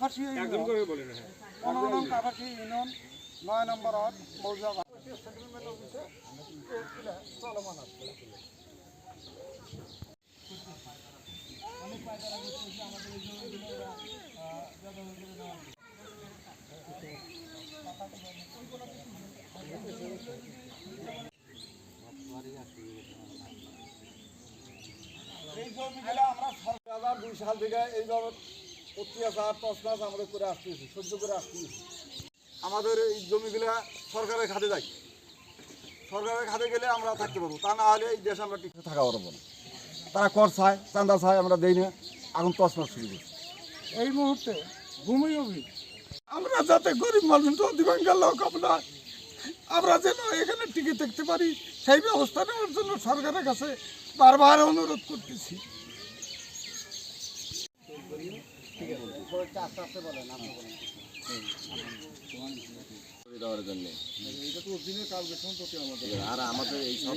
কাপাসি union. পনেরো নং কাপাসি union নয় নম্বর ওয়ার্ড মৌজা সেটেলমেন্ট অফিসে চলমান আছে এই জমিগুলো দুই সাল থেকে এইভাবে অত্যাচার তসনাস আমাদের করে আসতেছি সহ্য করে আসতেছি আমাদের এই জমিগুলো সরকারের খাতে যায়। সরকারের খাতে গেলে আমরা থাকতে পারব তা না হলে এই দেশে আমরা টিকে থাকা পারব না। তারা কর চায় চান্দা চায় আমরা দেই না। এখন তসনাস শুরু করছি এই মুহূর্তে ভূমি অভি আমরা যাতে গরিব মানুষ অধিকাংশ লোক আমরা আমরা যেন এখানে টিকে থাকতে পারি সেই ব্যবস্থা নেওয়ার জন্য সরকারের কাছে বারবার অনুরোধ করতেছি। দেওয়ার জন্য আর আমাদের এই সব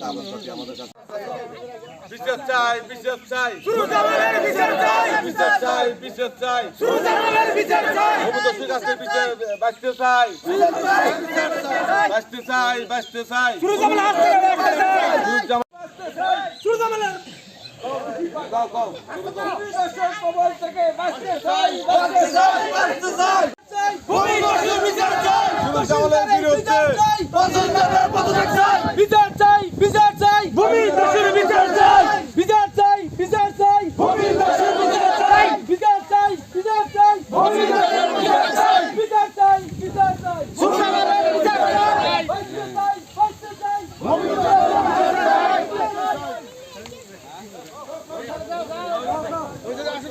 কাগজপত্র আমাদের কাছে বিচার চাই বিচার চাই। বিচার চাই। বিচার চাই। বিচার চাই। বিচার চাই। ভূমিদস্যুর কাছে বিচার বাঁচতে চাই। বাঁচতে চাই বাঁচতে চাই গাও গাও জামালের বিরুদ্ধে বিচার চাই বিচার চাই ভূমি দোষের বিচার চাই বিচার চাই বিচার চাই ভূমি দোষের বিচার চাই বিচার চাই বিচার চাই ভূমি